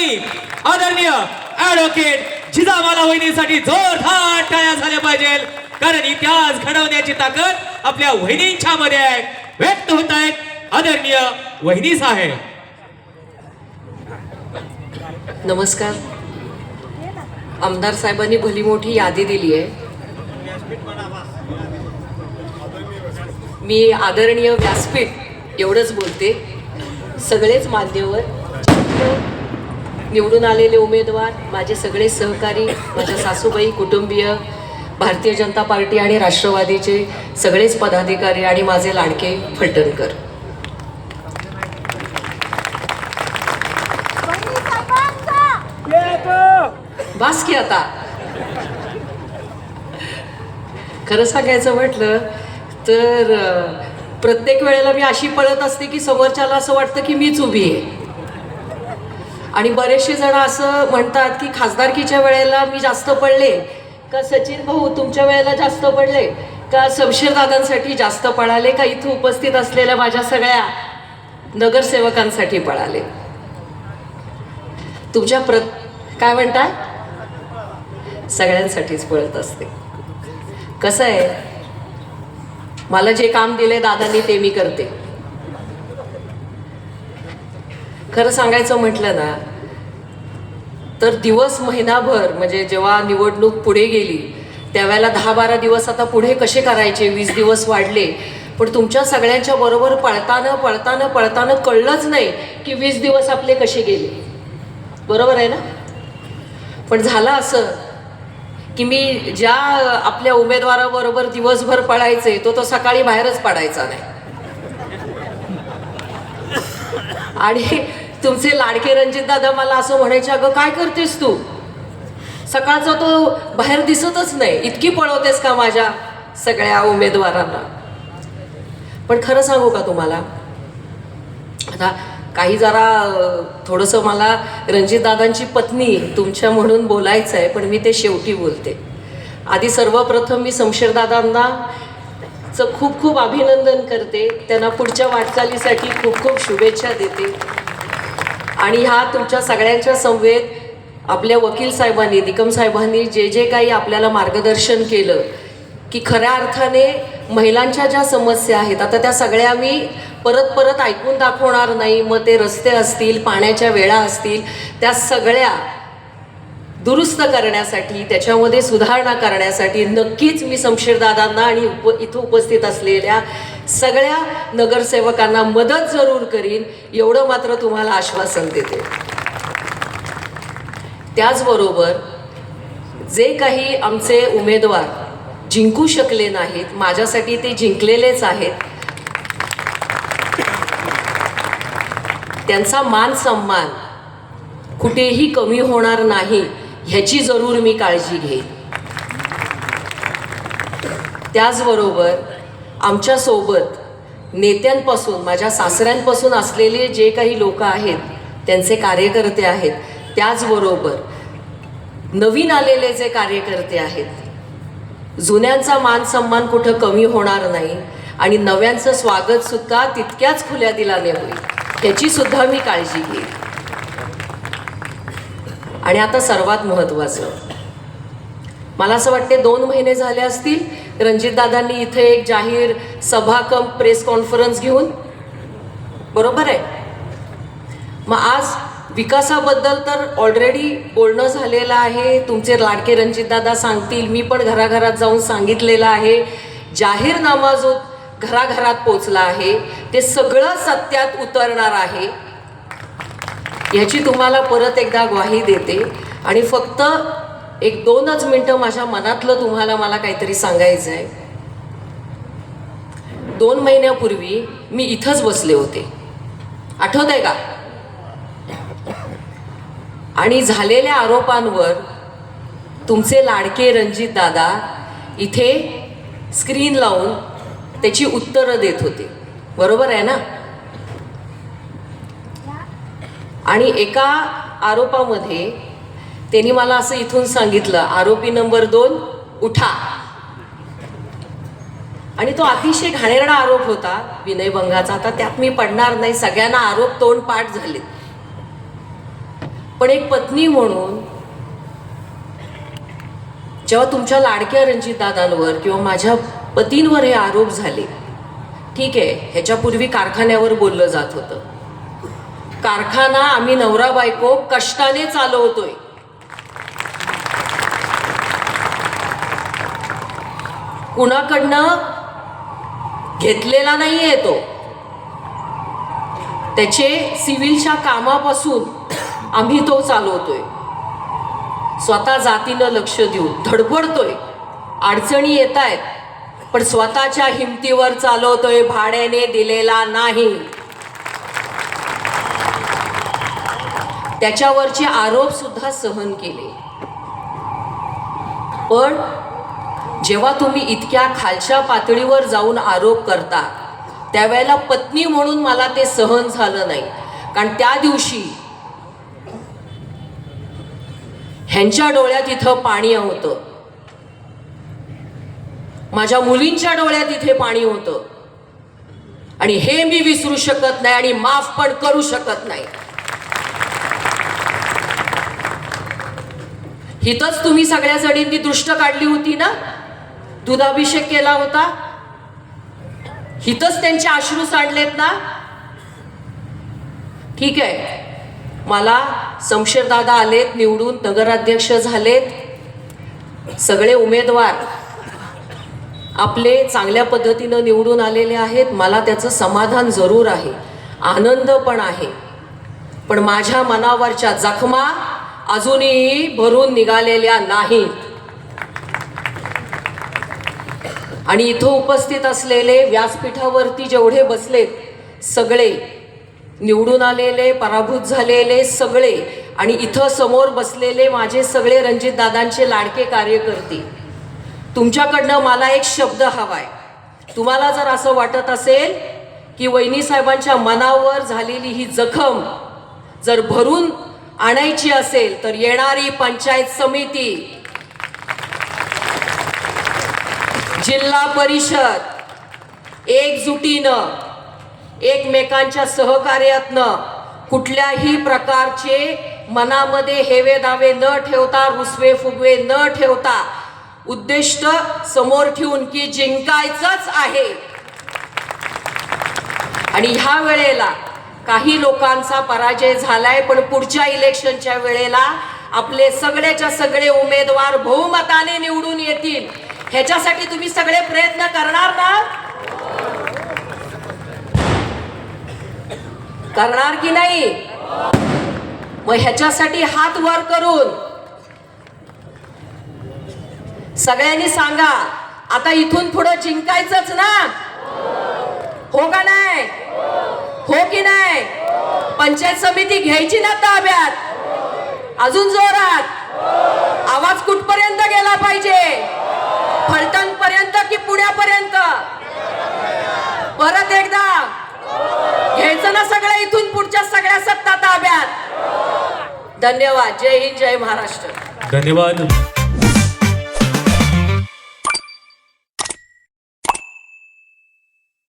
आदरणीय ऍडव्होकेट जिजामाला वहिनीसाठी जोरदार टाळ्या झाल्या पाहिजे कारण इतिहास घडवण्याची ताकद आपल्या वहिनींच्या मध्ये आहे व्यक्त होत आहेत आदरणीय वहिनी साहेब. नमस्कार. आमदार साहेबांनी भली मोठी यादी दिली आहे. मी आदरणीय व्यासपीठ एवढंच बोलते. सगळेच मान्यवर. निवडून आलेले उमेदवार माझे सगळे सहकारी माझ्या सासूबाई कुटुंबीय भारतीय जनता पार्टी आणि राष्ट्रवादीचे सगळेच पदाधिकारी आणि माझे लाडके फलटणकर. बास की आता. खरं सांगायचं म्हटलं तर प्रत्येक वेळेला मी अशी पळत असते की समोरच्याला असं वाटतं की मीच उभी आहे. आणि बरेचसे जण असं म्हणतात की खासदारकीच्या वेळेला मी जास्त पडले. का सचिन भाऊ तुमच्या वेळेला जास्त पडले? का शमशेरदादांसाठी जास्त पळाले? का इथं उपस्थित असलेल्या माझ्या सगळ्या नगरसेवकांसाठी पळाले? तुमच्या प्र काय म्हणताय? सगळ्यांसाठीच पळत असते. कसं आहे? मला जे काम दिले दादांनी ते मी करते. खरं सांगायचं म्हटलं ना तर दिवस महिनाभर म्हणजे जेव्हा निवडणूक पुढे गेली त्यावेळेला दहा बारा दिवस आता पुढे कसे करायचे? वीस दिवस वाढले. पण तुमच्या सगळ्यांच्या बरोबर पळताना पळताना पळताना कळलंच नाही की वीस दिवस आपले कसे गेले. बरोबर आहे ना? पण झालं असं की मी ज्या आपल्या उमेदवाराबरोबर दिवसभर पळायचे तो तो सकाळी बाहेरच पडायचा नाही. आणि तुमचे लाडके रणजित दादा मला असं म्हणायचे अगं काय करतेस तू? सकाळचा तो बाहेर दिसतच नाही. इतकी पळवतेस का माझ्या सगळ्या उमेदवारांना? पण खरं सांगू का तुम्हाला? आता काही जरा थोडंसं मला रणजितदादांची पत्नी तुमच्या म्हणून बोलायचं आहे पण मी ते शेवटी बोलते. आधी सर्वप्रथम मी शमशेरदादांना चं खूप खूप अभिनंदन करते. त्यांना पुढच्या वाटचालीसाठी खूप खूप शुभेच्छा देते. आणि ह्या तुमच्या सगळ्यांच्या संवेद आपल्या वकील साहेबांनी निकम साहेबांनी जे जे काही आपल्याला मार्गदर्शन केलं की खऱ्या अर्थाने महिलांच्या ज्या समस्या आहेत आता त्या सगळ्या मी परत परत ऐकून दाखवणार नाही. मग ते रस्ते असतील पाण्याच्या वेळा असतील त्या सगळ्या दुरुस्त करण्यासाठी त्याच्यामध्ये सुधारणा करण्यासाठी नक्कीच मी शमशेरदादांना आणि उप इथं उपस्थित असलेल्या सगळ्या नगरसेवकांना मदत जरूर करीन एवढं मात्र तुम्हाला आश्वासन देते. त्याचबरोबर जे काही आमचे उमेदवार जिंकू शकले नाहीत माझ्यासाठी ते जिंकलेलेच आहेत. त्यांचा मान सन्मान कुठेही कमी होणार नाही ह्याची जरूर मी काळजी घेईन. त्याचबरोबर आमच्यासोबत नेत्यांपासून माझ्या सासऱ्यांपासून असलेले जे काही लोक आहेत त्यांचे कार्यकर्ते आहेत त्याचबरोबर नवीन आलेले जे कार्यकर्ते आहेत जुन्यांचा मान सन्मान कुठं कमी होणार नाही आणि नव्यांचं स्वागत सुद्धा तितक्याच खुल्या दिलाने होईल त्याची सुद्धा मी काळजी घेईल आणि आता सर्वात महत्त्वाचं. मला असं वाटते दोन महिने झाले असतील रणजितदादांनी इथे एक जाहीर सभा कम प्रेस कॉन्फरन्स घेऊन बरोबर आहे? मग आज विकासाबद्दल तर ऑलरेडी बोलणं झालेलं आहे. तुमचे लाडके रणजितदादा सांगतील मी पण घराघरात जाऊन सांगितलेलं आहे. जाहीरनामा जो घराघरात पोचला आहे ते सगळं सत्यात उतरणार आहे. याची तुम्हाला परत एकदा ग्वाही देते. आणि फक्त एक दोनच मिनटं माझ्या मनातलं तुम्हाला मला काहीतरी सांगायचं आहे दोन महिन्यापूर्वी मी इथंच बसले होते. आठवत आहे का? आणि झालेल्या आरोपांवर तुमचे लाडके रणजित दादा इथे स्क्रीन लावून त्याची उत्तरं देत होते. बरोबर आहे ना? आणि एका आरोपामध्ये त्यांनी मला असं इथून सांगितलं आरोपी नंबर दोन उठा. आणि तो अतिशय घाणेरडा आरोप होता विनयभंगाचा आता त्यात मी पडणार नाही सगळ्यांना आरोप तोंड पाठ झाले पण एक पत्नी म्हणून जेव्हा तुमच्या लाडक्या रणजितदादांवर किंवा माझ्या पतींवर हे आरोप झाले ठीक आहे ह्याच्यापूर्वी कारखान्यावर बोललं जात होतं. कारखाना आम्ही नवरा बायको कष्टाने चालवतोय. कुणाकडनं घेतलेला नाही आहे तो. त्याचे सिव्हिलच्या कामापासून आम्ही तो चालवतोय. स्वतः जातीनं लक्ष देऊन धडपडतोय. अडचणी येत आहेत पण स्वतःच्या हिमतीवर चालवतोय भाड्याने दिलेला नाही. त्याच्यावरचे आरोप सुद्धा सहन केले. पण जेव्हा तुम्ही इतक्या खालच्या पातळीवर जाऊन आरोप करता त्यावेळेला पत्नी म्हणून मला ते सहन झालं नाही. कारण त्या दिवशी ह्यांच्या डोळ्यात इथं पाणी होतं. माझ्या मुलींच्या डोळ्यात इथे पाणी होतं. आणि हे मी विसरू शकत नाही आणि माफ पण करू शकत नाही. हिथंच तुम्ही सगळ्या जणींनी दृष्ट काढली होती ना? दुधाभिषेक केला होता. हिथंच त्यांचे अश्रू सांडलेत ना. ठीक आहे. मला शमशेरदादा आलेत निवडून नगराध्यक्ष झालेत. सगळे उमेदवार आपले चांगल्या पद्धतीनं निवडून आलेले आहेत. मला त्याचं समाधान जरूर आहे. आनंद पण आहे. पण माझ्या मनावरच्या जखमा अजूनही भरून निघालेल्या नाहीत. आणि इथं उपस्थित असलेले व्यासपीठावरती जेवढे बसलेत सगळे निवडून आलेले पराभूत झालेले सगळे आणि इथं समोर बसलेले माझे सगळे रणजितदादांचे लाडके कार्यकर्ते तुमच्याकडनं मला एक शब्द हवाय. तुम्हाला जर असं वाटत असेल की वहिनी साहेबांच्या मनावर झालेली ही जखम जर भरून आणायची असेल तर येणारी पंचायत समिती जिल्हा परिषद एकजुटीनं एकमेकांच्या सहकार्यातनं कुठल्याही प्रकारचे मनामध्ये हेवे दावे न ठेवता रुसवे फुगवे न ठेवता उद्दिष्ट समोर ठेवून की जिंकायचंच आहे. आणि ह्या वेळेला काही लोकांचा पराजय झालाय पण पुढच्या इलेक्शनच्या वेळेला आपले सगळ्याच्या सगळे उमेदवार बहुमताने निवडून येतील. ह्याच्यासाठी तुम्ही सगळे प्रयत्न करणार ना? करणार की नाही? मग ह्याच्यासाठी हात वर करून सगळ्यांनी सांगा आता इथून पुढं जिंकायचंच ना? हो का नाही? हो की नाही? पंचायत समिती घ्यायची ना ताब्यात? अजून जोरात? आवाज कुठपर्यंत गेला पाहिजे? फलटण पर्यंत की पुण्यापर्यंत? परत एकदा. घ्यायचं ना सगळं इथून पुढच्या सगळ्या सत्ता ताब्यात. धन्यवाद. जय हिंद जय महाराष्ट्र. धन्यवाद.